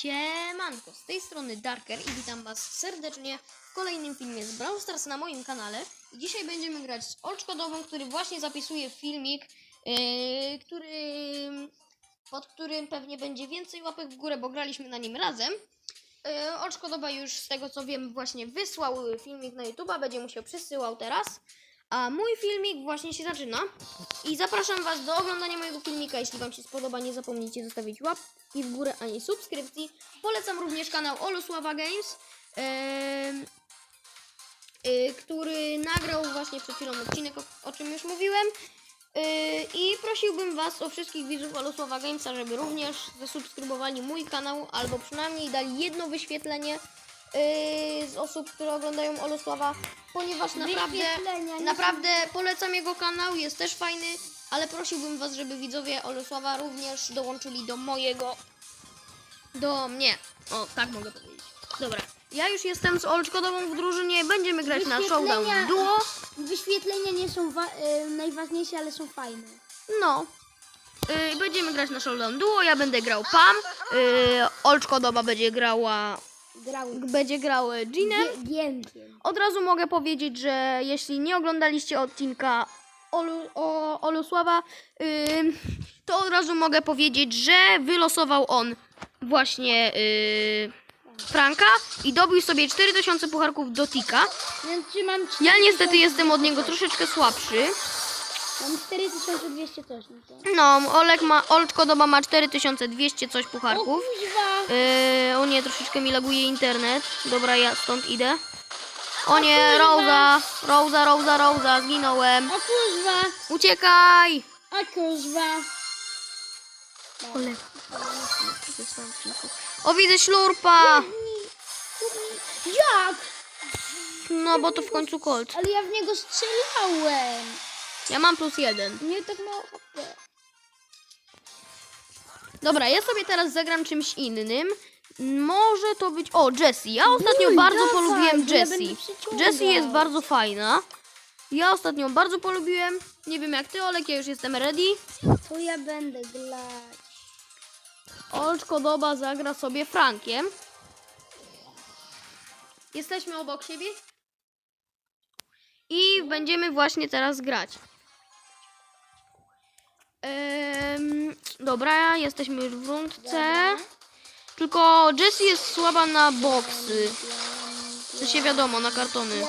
Siemanko, z tej strony Darker i witam was serdecznie w kolejnym filmie z Brawl Stars na moim kanale. I dzisiaj będziemy grać z Olczkodową, który właśnie zapisuje filmik, yy, który, pod którym pewnie będzie więcej łapek w górę, bo graliśmy na nim razem. Yy, Olczkodowa już z tego co wiem właśnie wysłał filmik na YouTube'a, będzie mu się przesyłał teraz. A mój filmik właśnie się zaczyna. I zapraszam Was do oglądania mojego filmika. Jeśli Wam się spodoba, nie zapomnijcie zostawić łapki w górę ani subskrypcji. Polecam również kanał Olosława Games, em, y, który nagrał właśnie przed chwilą odcinek, o, o czym już mówiłem. Y, I prosiłbym Was o wszystkich widzów Olosława Gamesa, żeby również zasubskrybowali mój kanał, albo przynajmniej dali jedno wyświetlenie y, z osób, które oglądają Olosława, ponieważ naprawdę, nie naprawdę polecam jego kanał, jest też fajny, ale prosiłbym Was, żeby widzowie Olosława również dołączyli do mojego, do mnie, o tak mogę powiedzieć. Dobra, ja już jestem z Olczkodową w drużynie, będziemy grać na Showdown Duo. Wyświetlenia nie są e, najważniejsze, ale są fajne. No. Yy, będziemy grać na Showdown Duo, ja będę grał Pam, yy, Olczkodoba będzie grała, Grały będzie grał Ginem. Gie- Gienkiem. Od razu mogę powiedzieć, że jeśli nie oglądaliście odcinka Olu, o Olusława, ym, to od razu mogę powiedzieć, że wylosował on właśnie yy, Franka i dobił sobie 4000 pucharków do Tika. Więc czy mam Ja 4200 niestety jestem od niego troszeczkę słabszy. Mam 4200 coś. No to. No, Olek ma, Olczkodoba ma 4200 coś O pucharków. kuźwa! Yy, o nie, troszeczkę mi laguje internet. Dobra, ja stąd idę. O nie, kurwa. Rosa, Rosa, Rosa, Rosa, zginąłem. O kuźwa! Uciekaj! O kuźwa! Olek. O, widzę ślurpa! Jak? No, bo to w końcu Colt. Ale ja w niego strzelałem. Ja mam plus jeden. Nie tak mało HP. Dobra, ja sobie teraz zagram czymś innym. Może to być... O, Jessie. Ja ostatnio Uj, bardzo dawaj, polubiłem bo ja Jessie. będę przyciągał. Jessie jest bardzo fajna. Ja ostatnio bardzo polubiłem. Nie wiem jak ty, Olek, ja już jestem ready. To ja będę grać. Olczkodoba zagra sobie Frankiem. Jesteśmy obok siebie. I będziemy właśnie teraz grać. Em, dobra, jesteśmy już w rundce. Tylko Jessie jest słaba na boksy. To się wiadomo, na kartony.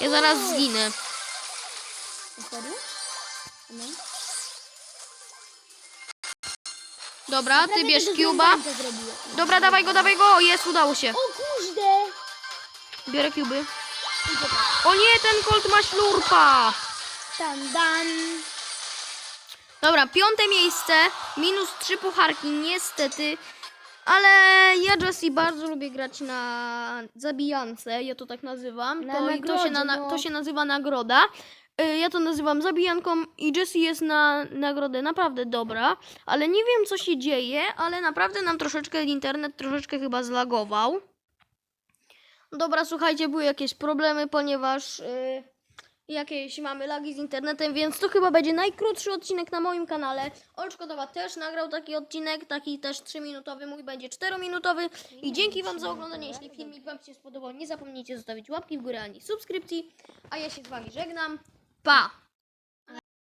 Ja zaraz zginę. Dobra, ty bierz Cuba. Dobra, dawaj go, dawaj go. Jest, udało się. O kurde! Biorę Cuby. O nie, ten Colt ma ślurpa. Dan, dan. Dobra, piąte miejsce, minus trzy pucharki, niestety. Ale ja Jessie bardzo lubię grać na zabijance, ja to tak nazywam. Na to, i to, się nagrodzie, na, no. to się nazywa nagroda. Y, Ja to nazywam zabijanką i Jessie jest na nagrodę naprawdę dobra, ale nie wiem co się dzieje, ale naprawdę nam troszeczkę internet troszeczkę chyba zlagował. Dobra, słuchajcie, były jakieś problemy, ponieważ y, jakieś mamy lagi z internetem, więc to chyba będzie najkrótszy odcinek na moim kanale. Olczkodowa też nagrał taki odcinek, taki też 3-minutowy, mój będzie 4-minutowy. I dzięki Wam za oglądanie. Jeśli filmik Wam się spodobał, nie zapomnijcie zostawić łapki w górę ani subskrypcji. A ja się z Wami żegnam. 爸